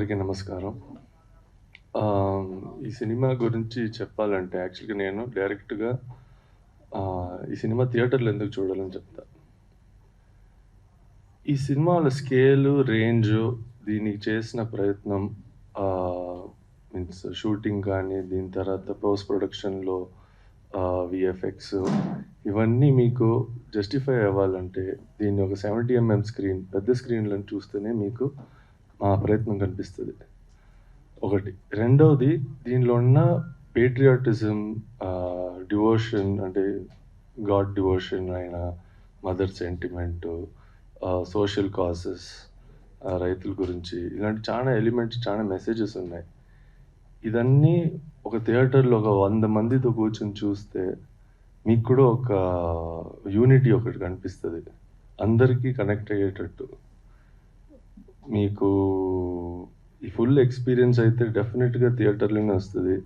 అందరికీ నమస్కారం. ఈ సినిమా గురించి చెప్పాలంటే యాక్చువల్గా నేను డైరెక్ట్గా ఈ సినిమా థియేటర్లో ఎందుకు చూడాలని చెప్తా. ఈ సినిమాల స్కేలు రేంజ్ దీనికి చేసిన ప్రయత్నం మీన్స్ షూటింగ్ కానీ దీని తర్వాత పోస్ట్ ప్రొడక్షన్లో విఎఫ్ఎక్స్ ఇవన్నీ మీకు జస్టిఫై అవ్వాలంటే దీన్ని ఒక సెవెంటీ ఎంఎం స్క్రీన్ పెద్ద స్క్రీన్లను చూస్తేనే మీకు మా ప్రయత్నం కనిపిస్తుంది. ఒకటి. రెండవది దీనిలో ఉన్న పేట్రియాటిజం డివోషన్ అంటే గాడ్ డివోషన్ అయిన మదర్ సెంటిమెంట్ సోషల్ కాసెస్ రైతుల గురించి ఇలాంటి చాలా ఎలిమెంట్స్ చాలా మెసేజెస్ ఉన్నాయి. ఇదన్నీ ఒక థియేటర్లో ఒక వంద మందితో కూర్చొని చూస్తే మీకు కూడా ఒక యూనిటీ ఒకటి కనిపిస్తుంది. అందరికీ కనెక్ట్ అయ్యేటట్టు. మీకు ఈ ఫుల్ ఎక్స్పీరియన్స్ అయితే డెఫినెట్గా థియేటర్లోనే వస్తుంది.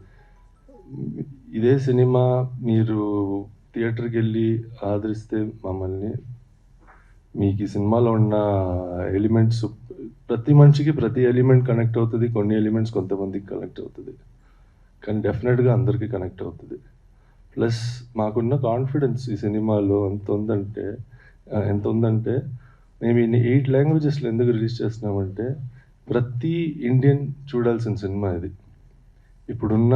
ఇదే సినిమా మీరు థియేటర్కి వెళ్ళి ఆదరిస్తే మమ్మల్ని మీకు ఈ సినిమాలో ఉన్న ఎలిమెంట్స్ ప్రతి మనిషికి ప్రతి ఎలిమెంట్ కనెక్ట్ అవుతుంది కొన్ని ఎలిమెంట్స్ కొంతమందికి కనెక్ట్ అవుతుంది. కానీ డెఫినెట్గా అందరికీ కనెక్ట్ అవుతుంది. ప్లస్ మాకున్న కాన్ఫిడెన్స్ ఈ సినిమాలో ఎంత ఉందంటే ఎంత ఉందంటే మేము ఇన్ని ఎయిట్ లాంగ్వేజెస్లో ఎందుకు రిలీజ్ చేస్తున్నామంటే ప్రతి ఇండియన్ చూడాల్సిన సినిమా ఇది. ఇప్పుడున్న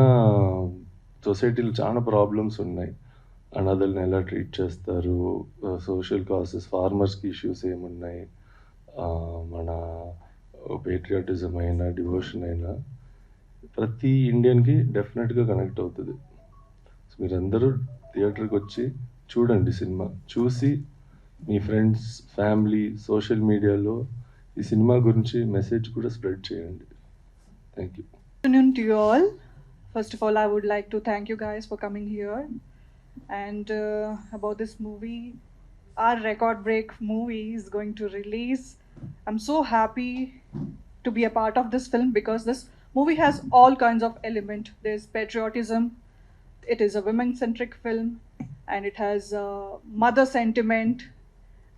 సొసైటీలో చాలా ప్రాబ్లమ్స్ ఉన్నాయి. అనాథల్ని ఎలా ట్రీట్ చేస్తారు? సోషల్ కాసెస్ ఫార్మర్స్కి ఇష్యూస్ ఏమున్నాయి? మన పేట్రియాటిజం అయినా డివోషన్ అయినా ప్రతి ఇండియన్కి డెఫినెట్గా కనెక్ట్ అవుతుంది. మీరందరూ థియేటర్కి వచ్చి చూడండి సినిమా. చూసి మీ ఫ్రెండ్స్ ఫ్యామిలీ సోషల్ మీడియాలో ఈ సినిమా గురించి మెసేజ్ కూడా స్ప్రెడ్ చేయండి thank you afternoon to you all. First of all, I would like to thank you guys for coming here. And uh, about this movie, our record break movie is going to release. I'm so happy to be a part of this film because this movie has all kinds of element. There's patriotism. It is a women-centric film, and it has uh, mother sentiment.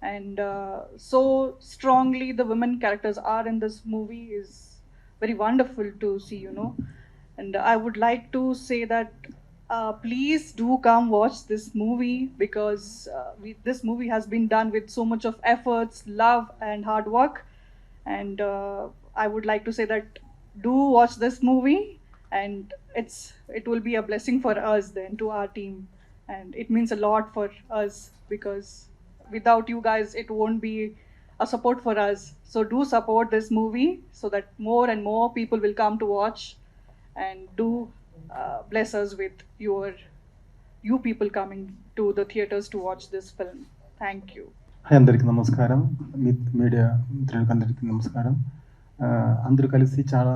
And uh, so strongly, the women characters are in this movie is very wonderful to see, you know. And I would like to say that uh, please do come watch this movie because uh, we, this movie has been done with so much of efforts, love, and hard work. And uh, I would like to say that do watch this movie, and it's it will be a blessing for us then to our team, and it means a lot for us because without you guys, it won't be a support for us. So do support this movie so that more and more people will come to watch and do uh, bless us with your you people coming to the theaters to watch this film. Thank you. Hi అందరికీ నమస్కారం మీ media మిత్రులకు అందరికీ నమస్కారం ఆ, అందరూ కలిసి చాలా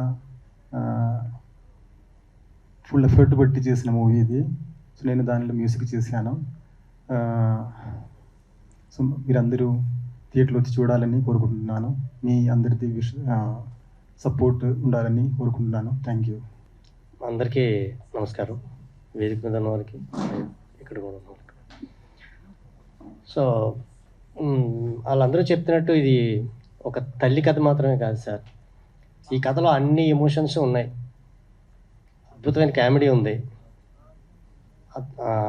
full effort పెట్టి చేసిన మూవీ ఇది సో నేను దానిలో మ్యూజిక్ చేశాను ఆ, సో మీరందరూ థియేటర్లో వచ్చి చూడాలని కోరుకుంటున్నాను. మీ అందరిది విష సపోర్ట్ ఉండాలని కోరుకుంటున్నాను. Thank you. అందరికీ నమస్కారం. వేదిక మీద ఉన్న వారికి ఇక్కడ కూడా ఉన్న సో వాళ్ళందరూ చెప్తున్నట్టు ఇది ఒక తల్లి కథ మాత్రమే కాదు సార్. ఈ కథలో అన్ని ఎమోషన్స్ ఉన్నాయి. అద్భుతమైన కామెడీ ఉంది.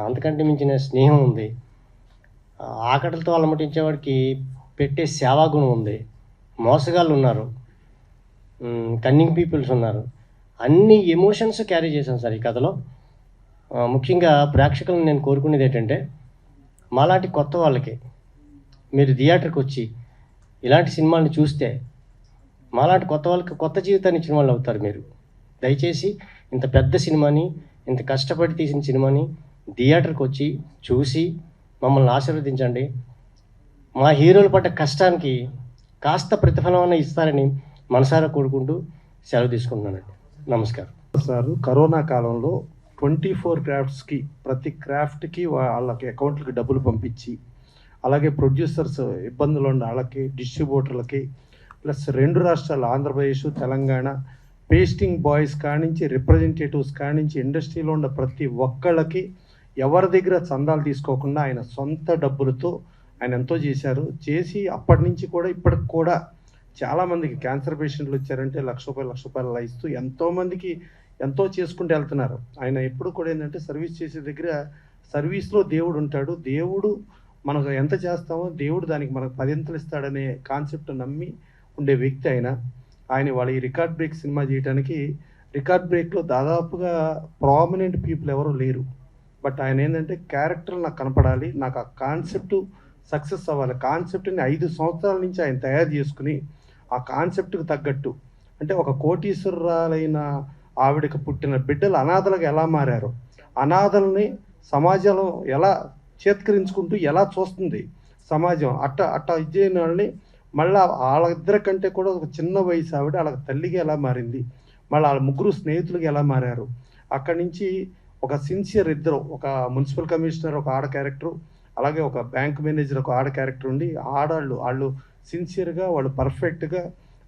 అంతకంటే మించిన స్నేహం ఉంది. ఆకటలతో అలమటించేవాడికి పెట్టే సేవాగుణం ఉంది. మోసగాళ్ళు ఉన్నారు. కన్నింగ్ పీపుల్స్ ఉన్నారు. అన్ని ఎమోషన్స్ క్యారీ చేశాను సార్ ఈ కథలో. ముఖ్యంగా ప్రేక్షకులను నేను కోరుకునేది ఏంటంటే మాలాంటి కొత్త వాళ్ళకి మీరు థియేటర్కి వచ్చి ఇలాంటి సినిమాలను చూస్తే మాలాంటి కొత్త వాళ్ళకి కొత్త జీవితాన్ని ఇచ్చిన వాళ్ళు అవుతారు మీరు. దయచేసి ఇంత పెద్ద సినిమాని ఇంత కష్టపడి తీసిన సినిమాని థియేటర్కి వచ్చి చూసి మమ్మల్ని ఆశీర్వదించండి. మా హీరోలు పడ్డ కష్టానికి కాస్త ప్రతిఫలం అన్న ఇస్తారని మనసారా కోరుకుంటూ సెలవు తీసుకుంటున్నానండి. నమస్కారం. సార్ కరోనా కాలంలో ట్వంటీ ఫోర్ క్రాఫ్ట్స్కి ప్రతి క్రాఫ్ట్కి వాళ్ళకి అకౌంట్లకి డబ్బులు పంపించి అలాగే ప్రొడ్యూసర్స్ ఇబ్బందులు ఉన్న వాళ్ళకి డిస్ట్రిబ్యూటర్లకి ప్లస్ రెండు రాష్ట్రాలు ఆంధ్రప్రదేశ్ తెలంగాణ పేస్టింగ్ బాయ్స్ కానించి రిప్రజెంటేటివ్స్ కానించి ఇండస్ట్రీలో ఉన్న ప్రతి ఒక్కళ్ళకి ఎవరి దగ్గర చందాలు తీసుకోకుండా ఆయన సొంత డబ్బులతో ఆయన ఎంతో చేశారు. చేసి అప్పటి నుంచి కూడా ఇప్పటికి కూడా చాలామందికి క్యాన్సర్ పేషెంట్లు వచ్చారంటే లక్ష రూపాయలు లక్ష రూపాయలు అలా ఇస్తూ ఎంతోమందికి ఎంతో చేసుకుంటూ వెళ్తున్నారు. ఆయన ఎప్పుడు కూడా ఏంటంటే సర్వీస్ చేసే దగ్గర సర్వీస్లో దేవుడు ఉంటాడు. దేవుడు మనకు ఎంత చేస్తామో దేవుడు దానికి మనకు పదింతలు ఇస్తాడనే కాన్సెప్ట్ నమ్మి ఉండే వ్యక్తి ఆయన. ఆయన వాళ్ళ ఈ రికార్డ్ బ్రేక్ సినిమా చేయడానికి రికార్డ్ బ్రేక్లో దాదాపుగా ప్రామినెంట్ పీపుల్ ఎవరు లేరు. బట్ ఆయన ఏంటంటే క్యారెక్టర్ నాకు కనపడాలి నాకు ఆ కాన్సెప్ట్ సక్సెస్ అవ్వాలి. కాన్సెప్ట్ని ఐదు సంవత్సరాల నుంచి ఆయన తయారు చేసుకుని ఆ కాన్సెప్ట్కి తగ్గట్టు. అంటే ఒక కోటీశ్వరరాలైన ఆవిడకి పుట్టిన బిడ్డలు అనాథలుగా ఎలా మారారు అనాథల్ని సమాజంలో ఎలా చేత్కరించుకుంటూ ఎలా చూస్తుంది సమాజం? అట్ట అట్ట ఇచ్చేయని వాళ్ళని మళ్ళీ వాళ్ళిద్దరి కంటే కూడా ఒక చిన్న వయసు ఆవిడ వాళ్ళకి తల్లిగా ఎలా మారింది? మళ్ళీ వాళ్ళ ముగ్గురు స్నేహితులుగా ఎలా మారారు? అక్కడి నుంచి ఒక సిన్సియర్ ఇద్దరు ఒక మున్సిపల్ కమిషనర్ ఒక ఆడ క్యారెక్టర్ అలాగే ఒక బ్యాంక్ మేనేజర్ ఒక ఆడ క్యారెక్టర్ ఉండి ఆడాళ్ళు వాళ్ళు సిన్సియర్గా వాళ్ళు పర్ఫెక్ట్గా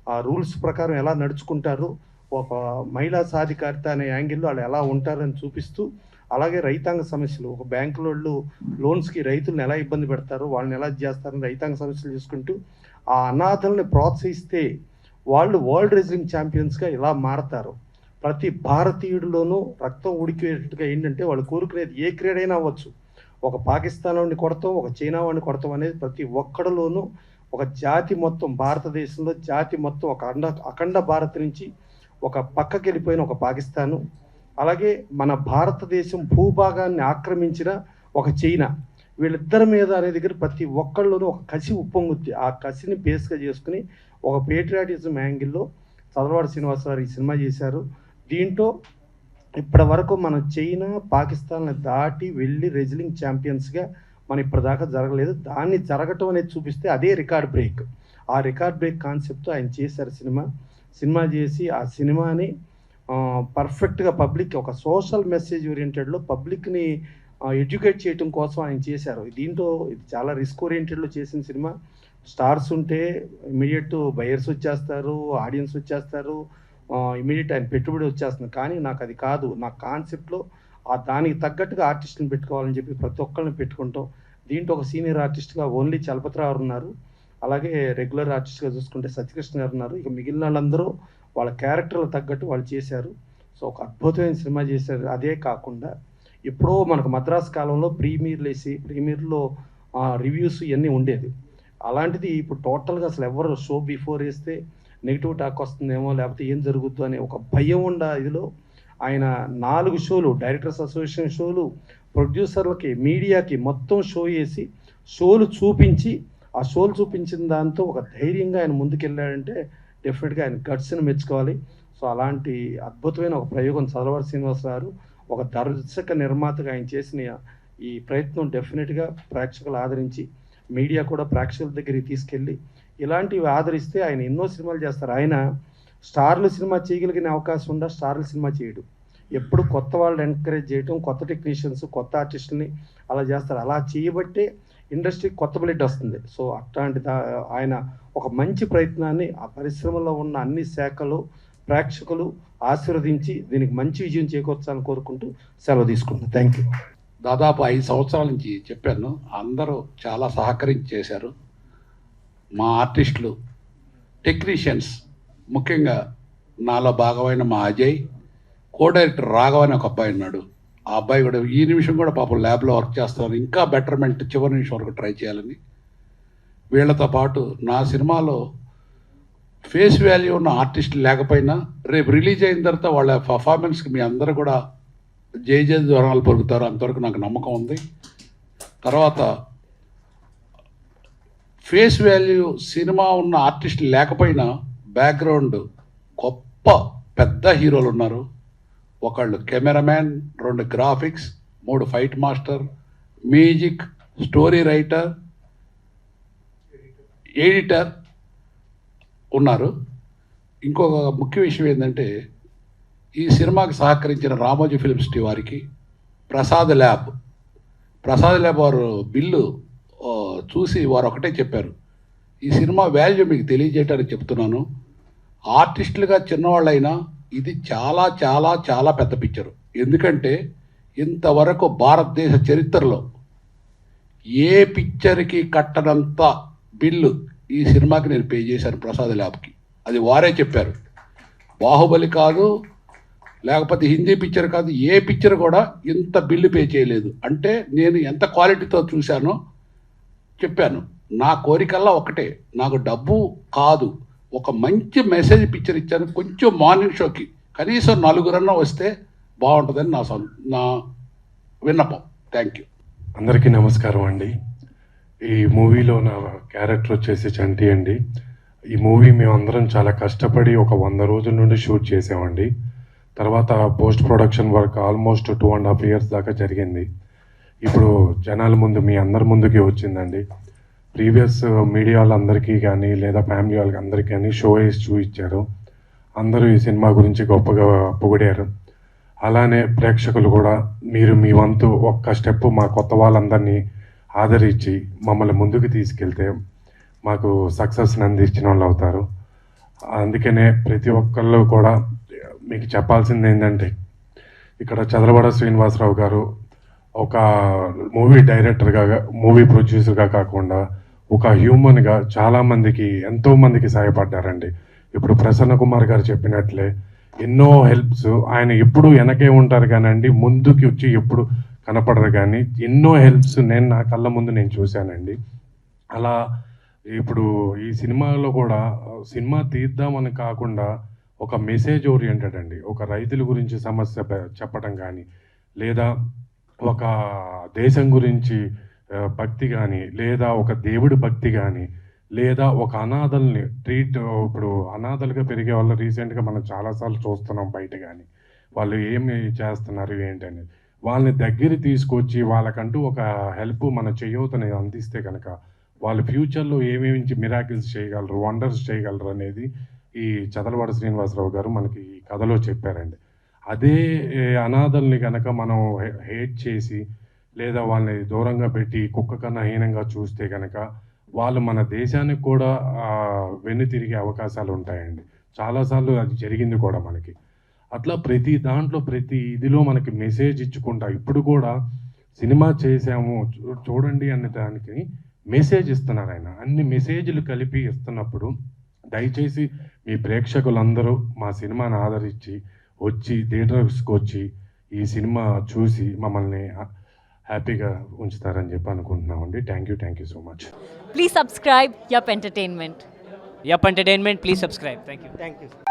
ఆ రూల్స్ ప్రకారం ఎలా నడుచుకుంటారు ఒక మహిళా సాధికారిత అనే యాంగిల్లో వాళ్ళు ఎలా ఉంటారని చూపిస్తూ అలాగే రైతాంగ సమస్యలు ఒక బ్యాంకుల వాళ్ళు లోన్స్కి రైతులను ఎలా ఇబ్బంది పెడతారు వాళ్ళని ఎలా చేస్తారని రైతాంగ సమస్యలు చూసుకుంటూ ఆ అనాథల్ని ప్రోత్సహిస్తే వాళ్ళు వరల్డ్ రెజ్లింగ్ ఛాంపియన్స్గా ఇలా మారతారు. ప్రతి భారతీయుడిలోనూ రక్తం ఉడికేటట్టుగా ఏంటంటే వాళ్ళు కోరుకునేది ఏ క్రీడ అయినా అవ్వచ్చు. ఒక పాకిస్తాన్ వాడిని కొడతాం ఒక చైనా వాడిని కొడతాం అనేది ప్రతి ఒక్కడిలోనూ ఒక జాతి మొత్తం భారతదేశంలో జాతి మొత్తం ఒక అండ అఖండ భారత్ నుంచి ఒక పక్కకి వెళ్ళిపోయిన ఒక పాకిస్తాను. అలాగే మన భారతదేశం భూభాగాన్ని ఆక్రమించిన ఒక చైనా. వీళ్ళిద్దరి మీద అనే దగ్గర ప్రతి ఒక్కళ్ళలోనూ ఒక కసి ఉప్పొంగుద్ది. ఆ కసిని బేస్గా చేసుకుని ఒక పేట్రియాటిజం యాంగిల్లో చదలవాడ శ్రీనివాసరావు ఈ సినిమా చేశారు. దీంట్లో ఇప్పటి వరకు మనం చైనా పాకిస్తాన్ని దాటి వెళ్ళి రెజ్లింగ్ ఛాంపియన్స్గా మన ఇప్పటిదాకా జరగలేదు. దాన్ని జరగటం అనేది చూపిస్తే అదే రికార్డ్ బ్రేక్ ఆ రికార్డ్ బ్రేక్ కాన్సెప్ట్తో ఆయన చేశారు సినిమా. సినిమా చేసి ఆ సినిమాని పర్ఫెక్ట్గా పబ్లిక్ ఒక సోషల్ మెసేజ్ ఓరియంటెడ్లో పబ్లిక్ని ఎడ్యుకేట్ చేయటం కోసం ఆయన చేశారు. దీంతో ఇది చాలా రిస్క్ ఓరియంటెడ్లో చేసిన సినిమా. స్టార్స్ ఉంటే ఇమీడియట్ బయర్స్ వచ్చేస్తారు ఆడియన్స్ వచ్చేస్తారు. ఇమీడియట్ ఆయన పెట్టుబడి వచ్చేస్తుంది. కానీ నాకు అది కాదు. నా కాన్సెప్ట్లో ఆ దానికి తగ్గట్టుగా ఆర్టిస్ట్ని పెట్టుకోవాలని చెప్పి ప్రతి ఒక్కరిని పెట్టుకుంటాం. దీంట్లో ఒక సీనియర్ ఆర్టిస్ట్గా ఓన్లీ చలపతిరావు ఉన్నారు. అలాగే రెగ్యులర్ ఆర్టిస్ట్గా చూసుకుంటే సత్యకృష్ణ గారు ఉన్నారు. ఇక మిగిలిన వాళ్ళందరూ వాళ్ళ క్యారెక్టర్లు తగ్గట్టు వాళ్ళు చేశారు. సో ఒక అద్భుతమైన సినిమా చేశారు. అదే కాకుండా ఎప్పుడో మనకు మద్రాస్ కాలంలో ప్రీమియర్లు వేసి ప్రీమియర్లో రివ్యూస్ ఇవన్నీ ఉండేది. అలాంటిది ఇప్పుడు టోటల్గా అసలు ఎవరు షో బిఫోర్ వేస్తే నెగిటివ్ టాక్ వస్తుందేమో లేకపోతే ఏం జరుగుద్దు అనే ఒక భయం ఉండ ఇదిలో ఆయన నాలుగు షోలు డైరెక్టర్స్ అసోసియేషన్ షోలు ప్రొడ్యూసర్లకి మీడియాకి మొత్తం షో వేసి షోలు చూపించి ఆ షోలు చూపించిన దాంతో ఒక ధైర్యంగా ఆయన ముందుకెళ్ళాడంటే డెఫినెట్గా ఆయన గట్స్ని మెచ్చుకోవాలి. సో అలాంటి అద్భుతమైన ఒక ప్రయోగం చదలవారి గారు ఒక దర్శక నిర్మాతగా ఆయన చేసిన ఈ ప్రయత్నం డెఫినెట్గా ప్రేక్షకులు ఆదరించి మీడియా కూడా ప్రేక్షకుల దగ్గరికి తీసుకెళ్ళి ఇలాంటివి ఆదరిస్తే ఆయన ఎన్నో సినిమాలు చేస్తారు. ఆయన స్టార్లు సినిమా చేయగలిగిన అవకాశం ఉందా? స్టార్లు సినిమా చేయడు. ఎప్పుడు కొత్త వాళ్ళని ఎంకరేజ్ చేయటం కొత్త టెక్నీషియన్స్ కొత్త ఆర్టిస్టులని అలా చేస్తారు. అలా చేయబట్టే ఇండస్ట్రీ కొత్త బ్లడ్ వస్తుంది. సో అట్లాంటి దా- ఆయన ఒక మంచి ప్రయత్నాన్ని ఆ పరిశ్రమలో ఉన్న అన్ని శాఖలు ప్రేక్షకులు ఆశీర్వదించి దీనికి మంచి విజయం చేకూర్చాలని కోరుకుంటూ సెలవు తీసుకుంటాను థ్యాంక్ యూ దాదాపు ఐదు సంవత్సరాల నుంచి చెప్పాను. అందరూ చాలా సహకరించి చేశారు. మా ఆర్టిస్టులు టెక్నీషియన్స్ ముఖ్యంగా నాలో భాగమైన మా అజయ్ కో డైరెక్టర్ రాఘవ అని ఒక అబ్బాయి ఉన్నాడు. ఆ అబ్బాయి కూడా ఈ నిమిషం కూడా పాపం ల్యాబ్లో వర్క్ చేస్తాను ఇంకా బెటర్మెంట్ చివరి నిమిషం వరకు ట్రై చేయాలని. వీళ్ళతో పాటు నా సినిమాలో ఫేస్ వాల్యూ ఉన్న ఆర్టిస్టులు లేకపోయినా రేపు రిలీజ్ అయిన తర్వాత వాళ్ళ పర్ఫార్మెన్స్కి మీ అందరూ కూడా జయ జయ జ్వరాలు పొరుగుతారు. అంతవరకు నాకు నమ్మకం ఉంది. తర్వాత ఫేస్ వాల్యూ సినిమా ఉన్న ఆర్టిస్ట్ లేకపోయినా బ్యాక్గ్రౌండ్ గొప్ప పెద్ద హీరోలు ఉన్నారు. ఒకళ్ళు కెమెరామ్యాన్ రెండు గ్రాఫిక్స్ మూడు fight master music story writer editor ఉన్నారు. ఇంకొక ముఖ్య విషయం ఏంటంటే ఈ సినిమాకి సహకరించిన రామోజీ ఫిల్మ్సిటీ వారికి ప్రసాద్ ల్యాబ్. ప్రసాద్ ల్యాబ్ వారు బిల్లు చూసి వారు ఒకటే చెప్పారు. ఈ సినిమా వాల్యూ మీకు తెలియజేయడానికి చెప్తున్నాను. ఆర్టిస్టులుగా చిన్నవాళ్ళైనా ఇది చాలా చాలా చాలా పెద్ద పిక్చరు ఎందుకంటే ఇంతవరకు భారతదేశ చరిత్రలో ఏ పిక్చర్కి కట్టనంత బిల్లు ఈ సినిమాకి నేను పే చేశాను ప్రసాద్ ల్యాబ్కి. అది వారే చెప్పారు. బాహుబలి కాదు లేకపోతే హిందీ పిక్చర్ కాదు ఏ పిక్చర్ కూడా ఇంత బిల్లు పే చేయలేదు. అంటే నేను ఎంత క్వాలిటీతో చూశానో చెప్పాను. నా కోరికల్లా ఒకటే. నాకు డబ్బు కాదు. ఒక మంచి మెసేజ్ పిక్చర్ ఇచ్చాను. కొంచెం మార్నింగ్ షోకి. కనీసం నలుగురన్నా వస్తే బాగుంటుందని నా నా విన్నపం. Thank you. అందరికీ నమస్కారం అండి. ఈ మూవీలో నా క్యారెక్టర్ వచ్చేసి చంటి అండి. ఈ మూవీ మేము అందరం చాలా కష్టపడి ఒక వంద రోజుల నుండి షూట్ చేసామండి. తర్వాత post production work almost two and half years దాకా జరిగింది. ఇప్పుడు జనాల ముందు మీ అందరి ముందుకి వచ్చిందండి. ప్రీవియస్ మీడియా వాళ్ళందరికీ కానీ లేదా ఫ్యామిలీ వాళ్ళకి అందరికీ కానీ షో వేసి చూపించారు. అందరూ ఈ సినిమా గురించి గొప్పగా పొగిడారు. అలానే ప్రేక్షకులు కూడా మీరు మీ వంతు ఒక్క స్టెప్ మా కొత్త వాళ్ళందరినీ ఆదరించి మమ్మల్ని ముందుకు తీసుకెళ్తే మాకు సక్సెస్ని అందించిన వాళ్ళు అవుతారు. అందుకనే ప్రతి ఒక్కళ్ళు కూడా మీకు చెప్పాల్సింది ఏంటంటే ఇక్కడ చదలబడ శ్రీనివాసరావు గారు ఒక మూవీ డైరెక్టర్గా మూవీ ప్రొడ్యూసర్గా కాకుండా ఒక హ్యూమన్గా చాలామందికి ఎంతోమందికి సహాయపడ్డారండి. ఇప్పుడు ప్రసన్న కుమార్ గారు చెప్పినట్లే ఎన్నో హెల్ప్స్ ఆయన ఎప్పుడు వెనకే ఉంటారు కానండి ముందుకి వచ్చి ఎప్పుడు కనపడరు కానీ ఎన్నో హెల్ప్స్ నేను నా కళ్ళ ముందు నేను చూశానండి. అలా ఇప్పుడు ఈ సినిమాలో కూడా సినిమా తీద్దామని కాకుండా ఒక మెసేజ్ ఓరియంటెడ్ అండి. ఒక రైతుల గురించి సమస్య చెప్పడం కానీ లేదా ఒక దేశం గురించి భక్తి కానీ లేదా ఒక దేవుడి భక్తి కానీ లేదా ఒక అనాథల్ని ట్రీట్ ఇప్పుడు అనాథలుగా పెరిగే వాళ్ళు రీసెంట్గా మనం చాలాసార్లు చూస్తున్నాం బయట కానీ వాళ్ళు ఏమి చేస్తున్నారు ఏంటని. వాళ్ళని దగ్గర తీసుకొచ్చి వాళ్ళకంటూ ఒక హెల్ప్ మన చేయూతని అందిస్తే కనుక వాళ్ళ ఫ్యూచర్లో ఏమేమి మిరాకిల్స్ చేయగలరు వండర్స్ చేయగలరు అనేది ఈ చదలవాడ శ్రీనివాసరావు గారు మనకి ఈ కథలో చెప్పారండి. అదే అనాథల్ని కనుక మనం హేట్ చేసి లేదా వాళ్ళని దూరంగా పెట్టి కుక్క కన్నా హీనంగా చూస్తే కనుక వాళ్ళు మన దేశానికి కూడా వెన్ను తిరిగే అవకాశాలు ఉంటాయండి. చాలాసార్లు అది జరిగింది కూడా మనకి. అట్లా ప్రతి దాంట్లో ప్రతి ఇదిలో మనకి మెసేజ్ ఇచ్చుకుంటా ఇప్పుడు కూడా సినిమా చేసాము చూ- చూడండి అనే దానికి మెసేజ్ ఇస్తున్నారు ఆయన. అన్ని మెసేజ్లు కలిపి ఇస్తున్నప్పుడు దయచేసి మీ ప్రేక్షకులందరూ మా సినిమాని ఆదరించి వచ్చి థియేటర్స్కి వచ్చి ఈ సినిమా చూసి మమ్మల్ని హ్యాపీగా ఉంచుతారని చెప్పి అనుకుంటున్నామండి. Thank you thank you so much. Please subscribe yup entertainment yup entertainment please subscribe thank you thank you